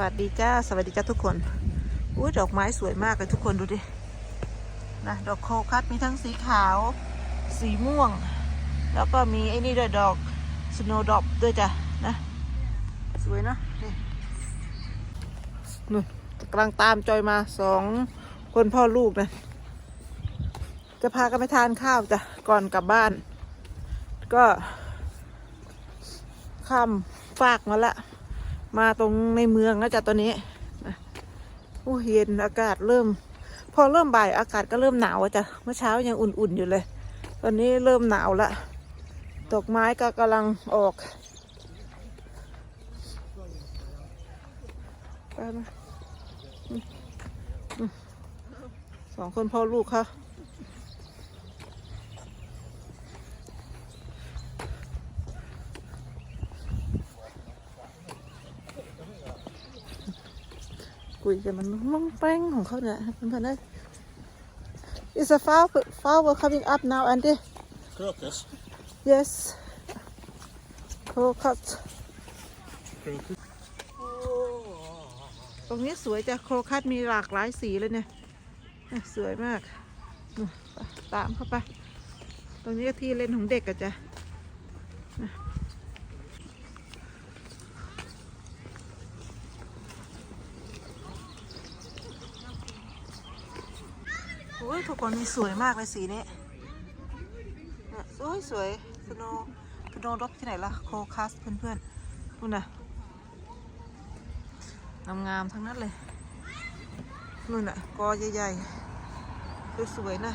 วัสดีจ้า สวัสดีจ้าทุกคน อุ้ยดอกไม้สวยมากเลยทุกคนดูดิ นะ ดอกโคคัสมีทั้งสีขาว สีม่วง แล้วก็มีไอ้นี่ด้วยดอกสโนดอปด้วยจ้ะนะ สวยเนอะนี่นู่นกำลังตามจอยมาสองคนพ่อลูกนะ จะพากันไปทานข้าวจ้ะ ก่อนกลับบ้าน ก็ข้ามฟากมาละ มาตรงในเมืองนะจ๊ะตอนนี้โอ้เย็นอากาศเริ่ม พอเริ่มบ่ายอากาศก็เริ่มหนาวจ้ะเมื่อเช้ายังอุ่นๆอยู่เลย ตอนนี้เริ่มหนาวละดอกไม้ก็กำลังออกไปมาสองคนพ่อลูกค่ะ ยกันมันมองแป้งของเขาเนี่ยเพื่อนๆนะ Is a flower flower coming up now, Andy? Crocus. Yes. Crocus. Crocus. ตรงนี้สวยจ้ะโครคัสมีหลากหลายสีเลยเนี่ยเนี่ยสวยมากนู่นไปตามเข้าไป ตรงนี้ก็ที่เล่นของเด็กอะจ้ะนะ อ้ยทุกคนมีสวยมากเลยสีนี้เนี่ยสวยสวยสโนสโนดอกที่ไหนล่ะ โคคัสเพื่อนๆนู่นน่ะงามๆทั้งนั้นเลยนู่นน่ะกอใหญ่ๆสวยๆนะ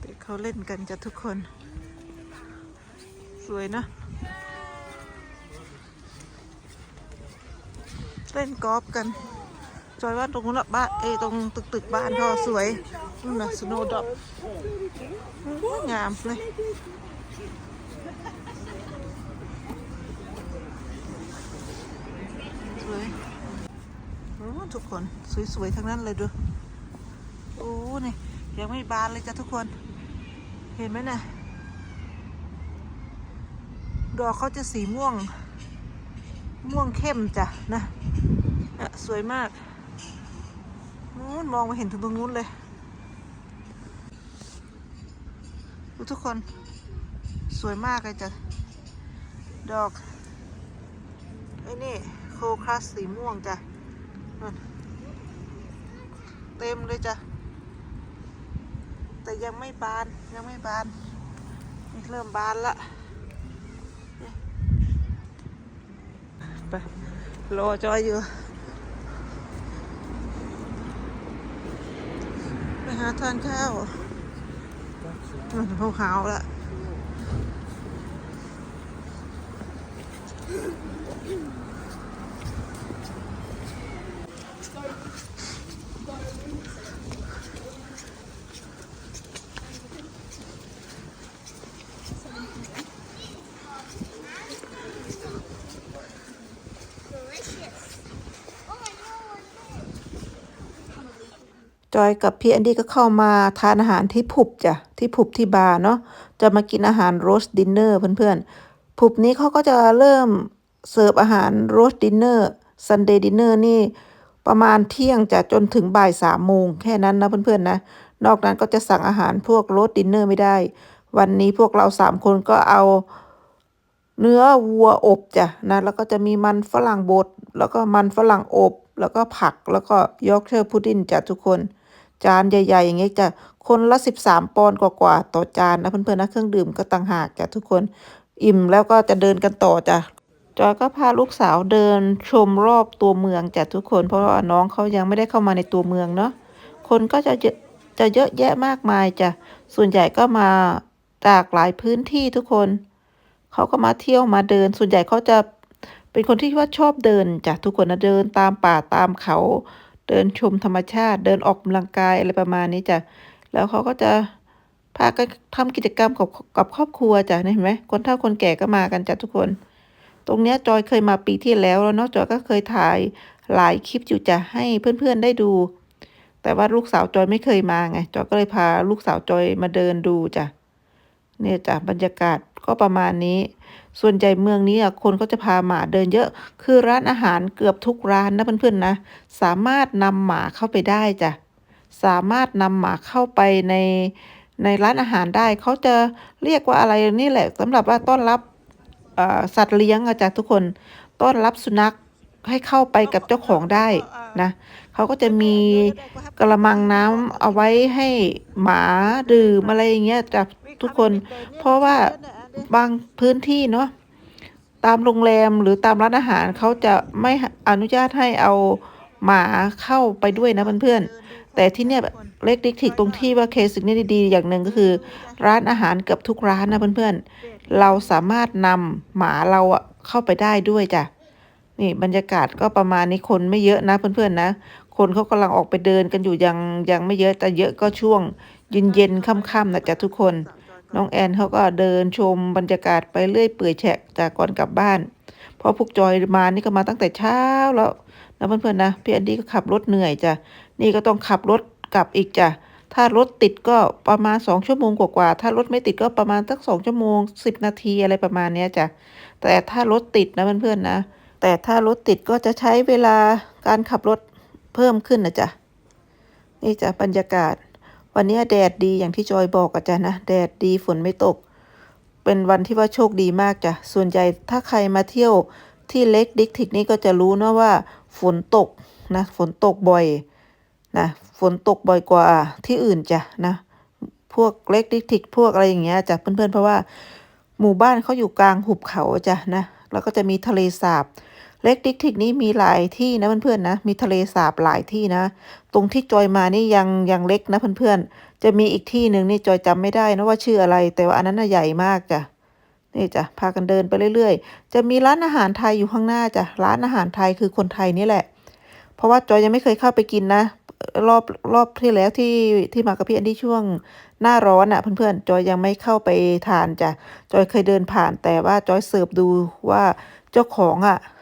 เด็กเขาเล่นกันจะทุกคน สวยนะ เล่นกอล์ฟกัน จอยว่าตรงนู้นน่ะบ้านเอตรงตึกตึกบ้านเขาสวยนู่นนะสโนว์ดอปงามเลยสวยทุกคนสวยๆทั้งนั้นเลยดูโอ้นี่ยังไม่บานเลยจ้ะทุกคน เห็นไหมนะ่ะดอกเขาจะสีม่วง ม่วงเข้มจ้ะนะ เนี่ยสวยมากนู้นมองมาเห็นถึงตรงนู้นเลย ดูทุกคนสวยมากเลยจ้ะ ดอกไอ้นี่โคคลัสสีม่วงจ้ะนั่นเต็มเลยจ้ะ แต่ยังไม่บานยังไม่บานนี่เริ่มบานละไปรอจอยอยู่ ไปหาทานข้าวมันขาวๆละ จอยกับพี่แอนดี้ก็เข้ามาทานอาหารที่พุบจ้ะที่พุบที่บาร์เนาะจะมากินอาหารโรสดินเนอร์เพื่อนๆพุบนี้เขาก็จะเริ่มเสิร์ฟอาหารโรสดินเนอร์ซันเดย์ดินเนอร์นี่ประมาณเที่ยงจะจนถึงบ่ายสามโมงแค่นั้นนะเพื่อนๆนะ นอกนั้นก็จะสั่งอาหารพวกโรสดินเนอร์ไม่ได้ วันนี้พวกเราสามคนก็เอาเนื้อวัวอบจ้ะนะแล้วก็จะมีมันฝรั่งบดแล้วก็มันฝรั่งอบ แล้วก็ผักแล้วก็ยอร์กเชอร์พุดดิ้งจ้ะทุกคน จานใหญ่ ๆ อย่างเงี้ยจะคนละ 13 ปอนด์กว่าๆต่อจานนะเพื่อนๆนะเครื่องดื่มก็ต่างหากจ้ะทุกคนอิ่มแล้วก็จะเดินกันต่อจ้ะจอยก็พาลูกสาวเดินชมรอบตัวเมืองจ้ะทุกคน เพราะว่าน้องเขายังไม่ได้เข้ามาในตัวเมืองเนาะคนก็จะเยอะจะเยอะแยะมากมายจ้ะส่วนใหญ่ก็มาจากหลายพื้นที่ทุกคนเขาก็มาเที่ยวมาเดิน ส่วนใหญ่เขาจะเป็นคนที่ว่าชอบเดินจ้ะทุกคนนะเดินตามป่าตามเขา เดินชมธรรมชาติ เดินออกกำลังกายอะไรประมาณนี้จ้ะ แล้วเขาก็จะพากันทำกิจกรรมกับกับครอบครัวจ้ะเห็นไหมคนเฒ่าคนแก่ก็มากันจ้ะทุกคน ตรงเนี้ยจอยเคยมาปีที่แล้วแล้วเนาะจอยก็เคยถ่ายหลายคลิปอยู่จะให้เพื่อนๆได้ดู แต่ว่าลูกสาวจอยไม่เคยมาไงจอยก็เลยพาลูกสาวจอยมาเดินดูจ้ะเนี่ยจ้ะบรรยากาศ ก็ประมาณนี้ ส่วนใหญ่เมืองนี้อะคนก็จะพาหมาเดินเยอะ คือร้านอาหารเกือบทุกร้านนะเพื่อนๆนะ สามารถนำหมาเข้าไปได้จ้ะ สามารถนำหมาเข้าไปในในร้านอาหารได้ เขาจะเรียกว่าอะไรนี่แหละสำหรับว่าต้อนรับสัตว์เลี้ยงอะจ้ะทุกคน ต้อนรับสุนัขให้เข้าไปกับเจ้าของได้นะเขาก็จะมีกระมังน้ำเอาไว้ให้หมาดื่มอะไรอย่างเงี้ยจ้ะทุกคน เพราะว่า บางพื้นที่เนาะตามโรงแรมหรือตามร้านอาหารเขาจะไม่อนุญาตให้เอาหมาเข้าไปด้วยนะเพื่อนๆแต่ที่เนี่ยเล็กดิกทิกตรงที่ว่าเคสนี่ดีๆอย่างหนึ่งก็คือ ร้านอาหารเกือบทุกร้านนะเพื่อนๆเราสามารถนำหมาเราเข้าไปได้ด้วยจ้ะนี่บรรยากาศก็ประมาณนี้คนไม่เยอะนะเพื่อนๆนะ คนเขากำลังออกไปเดินกันอยู่ยังยังไม่เยอะแต่เยอะก็ช่วงเย็นเย็นๆค่ำๆนะจ๊ะทุกคน น้องแอนเขาก็เดินชมบรรยากาศไปเรื่อยเปื่อยแฉะจากก่อนกลับบ้าน เพราะพวกจอยมานี่ก็มาตั้งแต่เช้าแล้วนะเพื่อนๆนะพี่แอนดี้ก็ขับรถเหนื่อยจ้ะนี่ก็ต้องขับรถกลับอีกจ้ะถ้ารถติดก็ประมาณสองชั่วโมงกว่าๆ ถ้ารถไม่ติดก็ประมาณสักสองชั่วโมงสิบนาทีอะไรประมาณเนี้ยจ้ะ แต่ถ้ารถติดนะเพื่อนๆนะ แต่ถ้ารถติดก็จะใช้เวลาการขับรถเพิ่มขึ้นนะจ๊ะนี่จ้ะบรรยากาศ วันนี้แดดดีอย่างที่จอยบอกอะจ้ะนะ แดดดีฝนไม่ตก เป็นวันที่ว่าโชคดีมากจ้ะ ส่วนใหญ่ถ้าใครมาเที่ยวที่เล็กดิกทิกนี่ก็จะรู้นะว่าฝนตกนะฝนตกบ่อยนะฝนตกบ่อยกว่าที่อื่นจ้ะนะ พวกเล็กดิกทิกพวกอะไรอย่างเงี้ยจ้ะเพื่อนๆเพราะว่าหมู่บ้านเขาอยู่กลางหุบเขาจ้ะนะ แล้วก็จะมีทะเลสาบ เล็กดิกทิกนี้มีหลายที่นะเพื่อนๆนะ มีทะเลสาบหลายที่นะ ตรงที่จอยมานี่ยังยังเล็กนะเพื่อนๆ จะมีอีกที่หนึ่งนี่จอยจำไม่ได้นะว่าชื่ออะไร แต่ว่าอันนั้นน่ะใหญ่มากจ้ะนี่จ้ะพากันเดินไปเรื่อยๆ จะมีร้านอาหารไทยอยู่ข้างหน้าจ้ะร้านอาหารไทยคือคนไทยนี่แหละ เพราะว่าจอยยังไม่เคยเข้าไปกินนะ รอบรอบที่แล้วที่ที่มากับพี่แอนดี้ช่วงหน้าร้อนอะเพื่อนๆจอยยังไม่เข้าไปทานจ้ะจอยเคยเดินผ่านแต่ว่าจอยเสิร์ฟดูว่าเจ้าของอะเอ่อ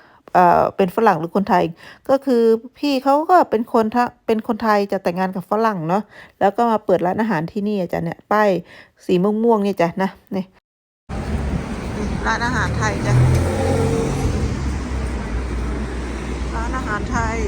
เป็นฝรั่งหรือคนไทย ก็คือพี่เขาก็เป็นคนเป็นคนไทยจะแต่งงานกับฝรั่งเนาะแล้วก็มาเปิดร้านอาหารที่นี่จ้ะเนี่ยป้ายสีม่วงๆนี่ยจ้ะนะนี่ร้านอาหารไทยจ้ะร้านอาหารไทย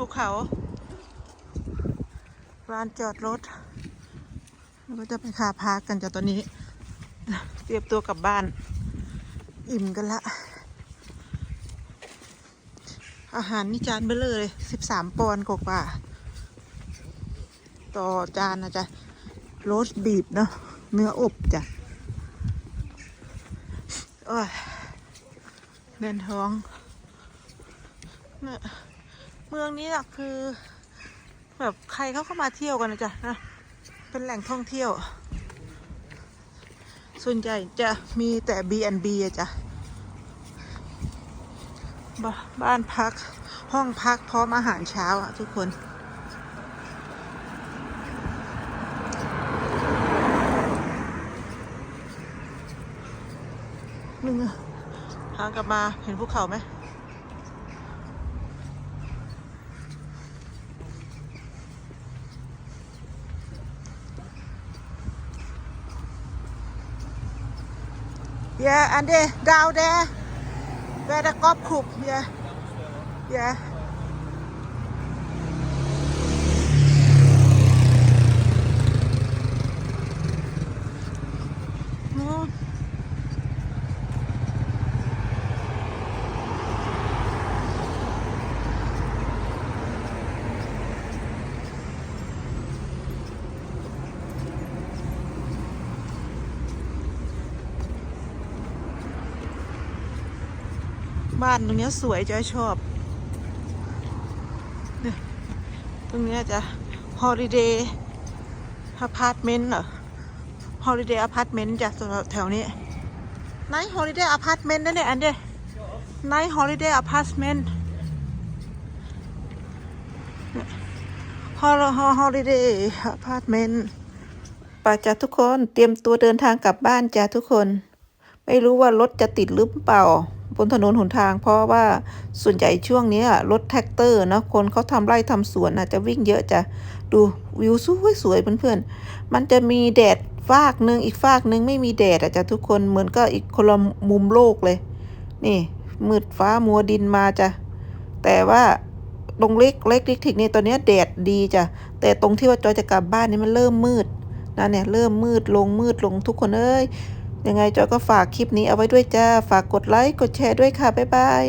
ภู เขาร้านจอดรถเราก็จะไปคาพากันจากตอนนี้ เตรียมตัวกลับบ้าน อิ่มกันละ อาหารนี่จานเบลเลยสิบสามปอนด์กว่าต่อจานนะจ๊ะโรสบีบเนาะเนื้ออบจ้ะโอ้ยเดินท้องเนี่ย เมืองนี้อะคือ แบบใครเขาก็มาเที่ยวกันนะจ๊ะนะเป็นแหล่งท่องเที่ยว ส่วนใหญ่จะมีแต่ B&B อะจ้ะบบ้านพักห้องพักพร้อมอาหารเช้าอะทุกคนหนึ่งทางกลับมาเห็นภูเขาไหม Yeah, and they down there where the golf club. Yeah, yeah. บ้านตรงนี้สวยจอยชอบเนี่ยตรงนี้จะ holiday apartment เหรอ holiday apartment จ้ะสำหรับแถวนี้ night holiday apartment นั่นเนี่ยอันเดีย night holiday apartment เนี่ยฮอลฮอฮอลิเดย์อพาร์ตเมนต์ป่าจ้ะทุกคนเตรียมตัวเดินทางกลับบ้านจ้ะทุกคน ไม่รู้ว่ารถจะติดหรือเปล่า บนถนนหนทาง เพราะว่าส่วนใหญ่ช่วงนี้รถแท็กเตอร์นะคนเขาทำไร่ทำสวนน่ะจะวิ่งเยอะจ้ะดูวิวสวยสวยๆเพื่อนๆ มันจะมีแดดฟากหนึ่งอีกฟากหนึ่งไม่มีแดดอะจ้ะทุกคนเหมือนก็อีกคนละมุมโลกเลย นี่มืดฟ้ามัวดินมาจ้ะแต่ว่าตรงเล็กเล็กลิกทิกนี่ตอนนี้แดดดีจ้ะแต่ตรงที่ว่าจอยจะกลับบ้านนี่มันเริ่มมืดนะเนี่ยเริ่มมืดลงมืดลงทุกคนเอ้ย ยังไงจอยก็ฝากคลิปนี้เอาไว้ด้วยจ้า ฝากกดไลค์ กดแชร์ด้วยค่ะ บ๊ายบาย